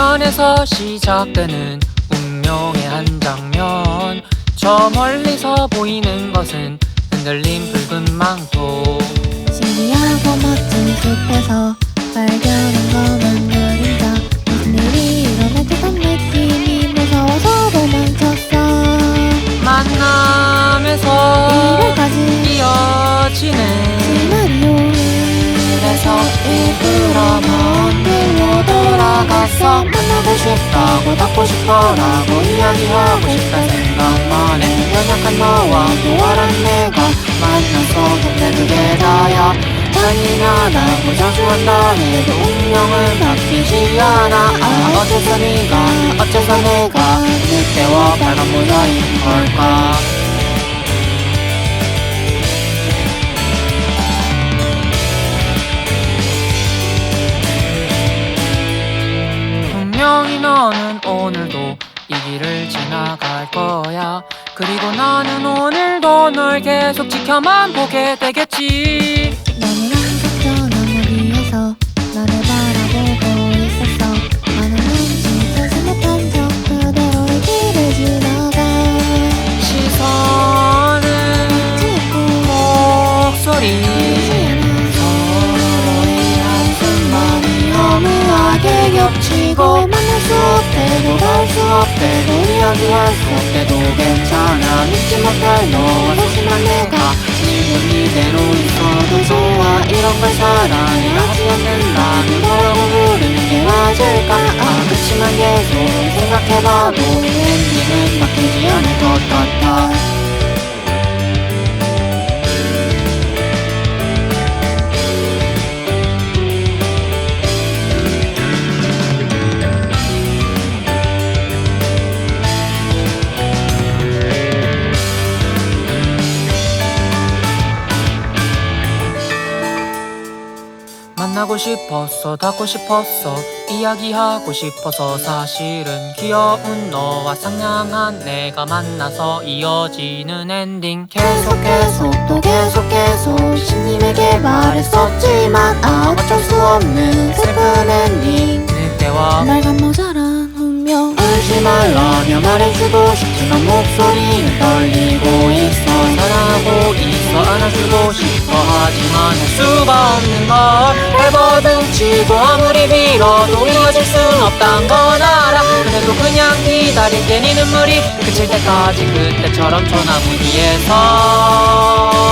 안에서 시작되는 운명의 한 장면. 저 멀리서 보이는 것은 흔들린 붉은 망토. 신기하고 멋진 숲에서 발견한 검은 그림자. 무슨 일이 일어날 듯한 느낌이 무서워서 도망쳤어. 만남에서 이래까지 이어지는 시나리오 그래서 일부러 돌아갔어 만나고 싶다고 닿고 싶어라고 이야기하고 싶다 생각만 해. 연약한 너와 무활한 내가 만나서 근데 그게 다야. 잔인하다고 자수한다 해도 운명은 바뀌지 않아. 아 어째서 네가 어째서 내가 늑대와 빨간 모자인 걸까 분명히 너는 오늘도 이 길을 지나갈 거야. 그리고 나는 오늘도 널 계속 지켜만 보게 되겠지. 나는 저 나무 위에서 나를 바 허무하게 겹치고 만날 수 없대도 갈수 없대도 이야기할 수 없대도 괜찮아 믿지 못할 너와 소심한 내가 지금 이대로 있어도 좋아 이런 걸 사랑해 하지 않는다면 뭐라고 부르는 게 맞을까 아 그치만 계속 생각해봐도 엔딩은 바뀌지 않을 만나고 싶었어 닿고 싶었어 이야기하고 싶어서 사실은 귀여운 너와 상냥한 내가 만나서 이어지는 엔딩. 계속 계속 또 계속 계속 신님에게 말했었지만 아 어쩔 수 없는 슬픈 엔딩. 늑대와 빨간 모자란 운명. 울지 말라며 말해주고 싶지만 목소리는 떨리고 있어. 사랑하고 있어 안아주고 싶어. 하지 없단 건 알아. 그래도 그냥 기다릴게 네 눈물이 그칠 때까지 그때처럼 저 나무 뒤에서